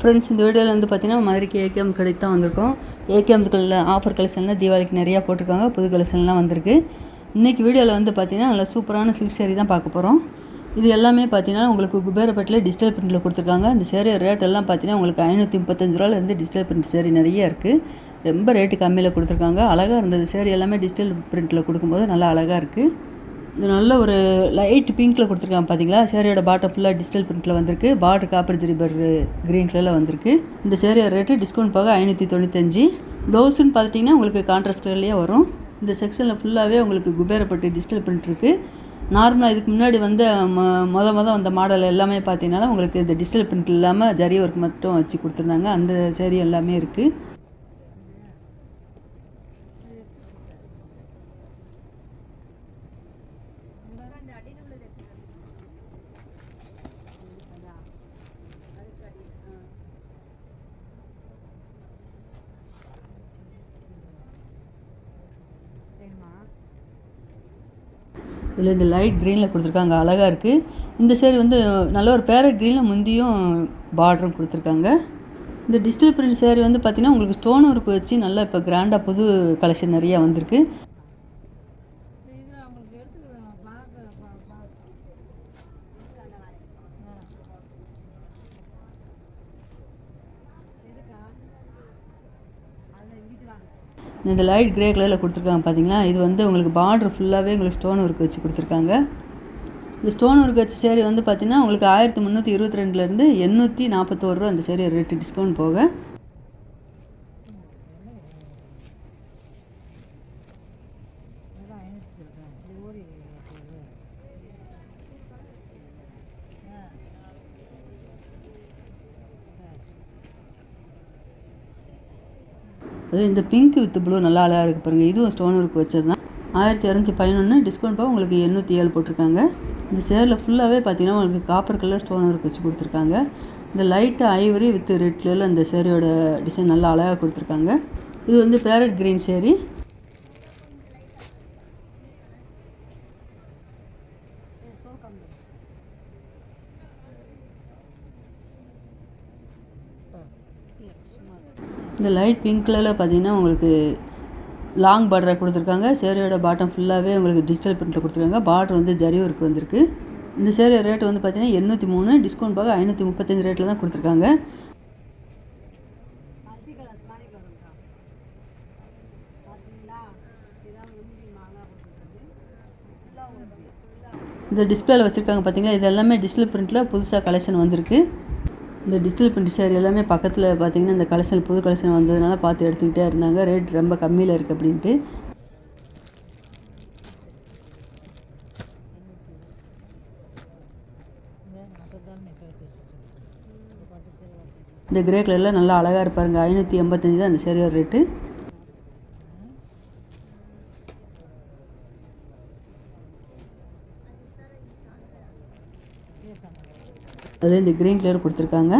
Friends இந்த வீடியோவில் வந்து பார்த்தீங்கன்னா மதுரைக்கு ஏகேஎம் கடைக்கு தான் வந்திருக்கோம். ஏகேஎம் ஆஃபர் கலெக்ஷன்லாம் தீபாவளிக்கு நிறையா போட்டிருக்காங்க. புது கலெக்ஷன்லாம் வந்திருக்கு. இன்றைக்கி வீடியோவில் வந்து பார்த்தீங்கன்னா நல்லா சூப்பரான சில்க் சேரீ தான் பார்க்க போகிறோம் இது எல்லாமே பார்த்தீங்கன்னா உங்களுக்கு குபேரப்பட்டில் டிஜிட்டல் பிரிண்டில் கொடுத்துருக்காங்க. இந்த சேரீ ரேட் எல்லாம் பார்த்தீங்கன்னா உங்களுக்கு ஐநூற்றி முப்பத்தஞ்சு ரூபாலேருந்து டிஜிட்டல் பிரிண்ட் சேரீ நிறைய இருக்குது ரொம்ப ரேட்டு கம்மியில் கொடுத்துருக்காங்க. அழகாக இருந்தது. சேரீ எல்லாமே டிஜிட்டல் பிரிண்ட்டில் கொடுக்கும்போது நல்லா அழகாக இருக்குது இது நல்ல ஒரு லைட் பிங்க்கில் கொடுத்துருக்காங்க பார்த்தீங்களா சேரியோட பாட்டம் ஃபுல்லாக டிஜிட்டல் பிரிண்ட்டில் வந்திருக்கு. பார்டர் காப்பர் ஜிரிபர் க்ரீன் கலரில் வந்திருக்கு. இந்த சேரியோட ரேட்டு டிஸ்கவுண்ட் போக ஐநூற்றி தொண்ணூத்தஞ்சு. ப்ளவுஸுன்னு பார்த்துட்டிங்கன்னா உங்களுக்கு கான்ட்ராஸ்ட் கலர்லேயே வரும். இந்த செக்ஷனில் ஃபுல்லாகவே உங்களுக்கு குபேரப்பட்டு டிஜிட்டல் பிரிண்ட் இருக்குது நார்மலாக இதுக்கு முன்னாடி வந்த ம மொத மொதல் வந்த மாடல் எல்லாமே பார்த்தீங்கன்னா உங்களுக்கு இந்த டிஜிட்டல் பிரிண்ட் இல்லாமல் ஜரி ஒர்க் மட்டும் வச்சு கொடுத்துருந்தாங்க. அந்த சேரீ எல்லாமே இருக்குது இதில் இந்த லைட் க்ரீனில் கொடுத்துருக்காங்க அழகாக இருக்குது இந்த சேரீ வந்து நல்ல ஒரு பேரட் க்ரீனில் முந்தியும் பார்டரும் கொடுத்துருக்காங்க. இந்த டிஜிட்டல் பிரிண்ட் சேரீ வந்து பார்த்திங்கன்னா உங்களுக்கு ஸ்டோன் ஒர்க் வச்சு நல்லா இப்போ கிராண்டாக புது கலெக்ஷன் நிறையா வந்திருக்கு. இந்த லைட் கிரே கலரில் கொடுத்துருக்காங்க பார்த்தீங்களா இது வந்து உங்களுக்கு பார்டர் ஃபுல்லாகவே உங்களுக்கு ஸ்டோன் ஒர்க் வச்சு கொடுத்துருக்காங்க. இந்த ஸ்டோன் ஒர்க் வச்ச சேரீ வந்து பார்த்தீங்கன்னா உங்களுக்கு ஆயிரத்தி முந்நூற்றி இருபத்தி ரெண்டுலேருந்து எண்ணூற்றி நாற்பத்தோரு ரூபா அந்த சேரீ ரேட்டு டிஸ்கவுண்ட் போக அது இந்த பிங்க் வித் ப்ளூ நல்லா அழகாக இருக்குது பாருங்கள் இதுவும் ஸ்டோன் ஒர்க் வச்சது தான் ஆயிரத்தி இரநூத்தி பதினொன்று டிஸ்கவுண்ட் போக உங்களுக்கு எண்ணூற்றி ஏழு போட்டிருக்காங்க. இந்த சேரில் ஃபுல்லாகவே பார்த்தீங்கன்னா உங்களுக்கு காப்பர் கலர் ஸ்டோன் ஒர்க் வச்சு கொடுத்துருக்காங்க. இந்த லைட்டு ஐவரி வித் ரெட் கலரில் அந்த சேரீயோட டிசைன் நல்லா அழகாக கொடுத்துருக்காங்க. இது வந்து பேரட் க்ரீன் சேரீ. இந்த லைட் பிங்க் கலரில் பார்த்தீங்கன்னா உங்களுக்கு லாங் பார்டரை கொடுத்துருக்காங்க. சேரீயோட பாட்டம் ஃபுல்லாகவே உங்களுக்கு டிஜிட்டல் பிரிண்டில் கொடுத்துருக்காங்க. பார்டர் வந்து ஜரி ஒர்க் வந்திருக்கு. இந்த சேரீ ரேட் வந்து பார்த்தீங்கன்னா எண்ணூற்றி மூணு டிஸ்கவுண்ட் போக ஐநூற்றி முப்பத்தஞ்சு ரேட்டில் தான் கொடுத்துருக்காங்க. இந்த டிஸ்பிளேல வச்சுருக்காங்க பார்த்தீங்களா? இது எல்லாமே டிஜிட்டல் பிரிண்ட்டில் புதுசாக கலெக்ஷன் வந்திருக்கு. இந்த டிஜிட்டல் பிரிண்ட் சேரீ எல்லாமே பக்கத்தில் பார்த்தீங்கன்னா இந்த கலெக்ஷன் புது கலெக்ஷன் வந்ததுனால பார்த்து எடுத்துக்கிட்டே இருந்தாங்க. ரேட் ரொம்ப கம்மியில் இருக்குது அப்படின்ட்டு. இந்த கிரே கலரில் நல்லா அழகாக இருப்பாருங்க. ஐநூற்றி எண்பத்தஞ்சு தான் அந்த சேரீயோட ரேட்டு அதில் இந்த க்ரீன் கலர் கொடுத்துருக்காங்க.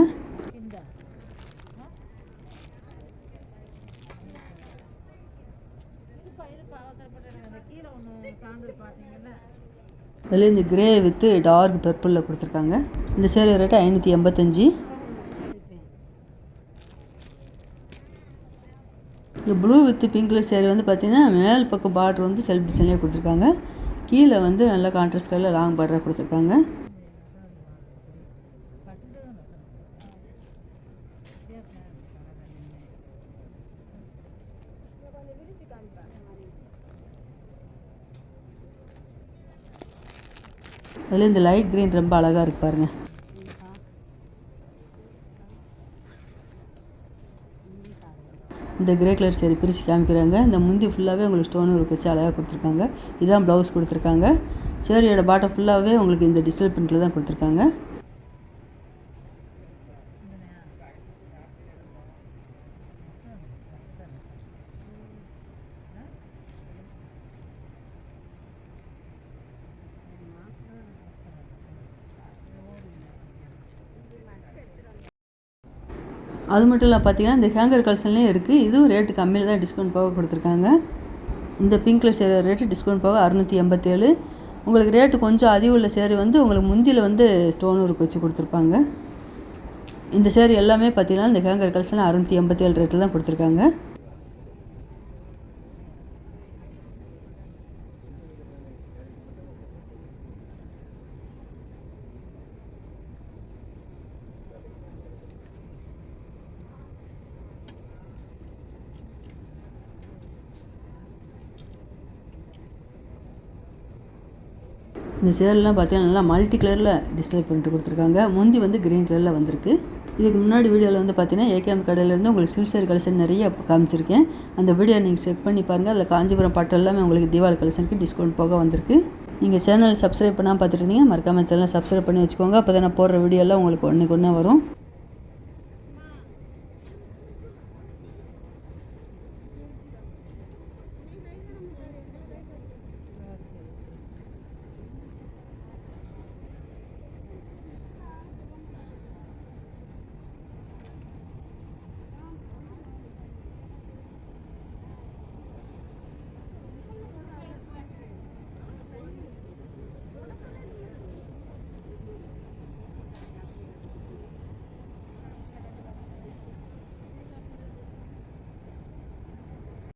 அதில் இந்த கிரே வித்து டார்க் பர்பிளில் கொடுத்துருக்காங்க. இந்த சேரீ ரேட்டு ஐநூற்றி எண்பத்தஞ்சு. இந்த blue with pink colour sari வந்து பார்த்தீங்கன்னா மேல் பக்கம் பார்டர் வந்து செல்ஃப் டிசைன்லேயே கொடுத்துருக்காங்க. கீழே வந்து நல்ல கான்ட்ராஸ்ட் கலரில் லாங் பார்டராக கொடுத்துருக்காங்க. அதில் இந்த லைட் க்ரீன் ரொம்ப அழகாக இருக்கு பாருங்க. இந்த கிரே கலர் சரி பிரித்து காமிக்கிறாங்க. இந்த முந்தி ஃபுல்லாகவே உங்களுக்கு ஸ்டோன் ஒர்க் வச்சு அழகாக கொடுத்துருக்காங்க. இதுதான் ப்ளவுஸ் கொடுத்துருக்காங்க. சேரீயோட பாட்டம் ஃபுல்லாகவே உங்களுக்கு இந்த டிஜிட்டல் பிரிண்டில் தான் கொடுத்துருக்காங்க. அது மட்டும் இல்லை பார்த்தீங்கன்னா இந்த ஹேங்கர் கலெக்ஷன்லேயும் இருக்குது இதுவும் ரேட்டு கம்மியில் தான் டிஸ்கவுண்ட் போக கொடுத்துருக்காங்க. இந்த பிங்க் கலர் சேர ரேட்டு டிஸ்கவுண்ட் போக அறுநூற்றி எண்பத்தேழு. உங்களுக்கு ரேட்டு கொஞ்சம் அதிகம் உள்ள சேரு வந்து உங்களுக்கு முந்தியில் வந்து ஸ்டோன் ஒர்க் வச்சு கொடுத்துருப்பாங்க. இந்த சேர் எல்லாமே பார்த்தீங்கன்னா இந்த ஹேங்கர் கலெக்ஷன் அறுநூற்றி எண்பத்தேழு ரேட்டில் தான் கொடுத்துருக்காங்க. இந்த சேர்லாம் பார்த்தீங்கன்னா நல்லா மல்டி கலரில் டிஸ்பிளே பண்ணிட்டு கொடுத்துருக்காங்க. முந்தி வந்து க்ரீன் கலரில் வந்திருக்கு. இதுக்கு முன்னாடி வீடியோவில் வந்து பார்த்தீங்கன்னா ஏகேஎம் கடையிலேருந்து உங்களுக்கு சில்சேர் கலெக்ஷன் நிறைய காமிச்சிருக்கேன். அந்த வீடியோ நீங்கள் செக் பண்ணி பாருங்கள் அதில் காஞ்சிபுரம் பாட்டு எல்லாமே உங்களுக்கு தீபாவளி கலெக்ஷனுக்கு டிஸ்கவுண்ட் போக வந்திருக்கு. நீங்கள் சேனல் சப்ஸ்கிரைப் பண்ணால் பார்த்துருந்தீங்க மறக்காமல் சேனல் சப்ஸ்கிரைப் பண்ணி வச்சுக்கோங்க. அப்போ தான் நான் போடுற வீடியோலாம் உங்களுக்கு ஒன்றுக்கு ஒன்றா வரும்.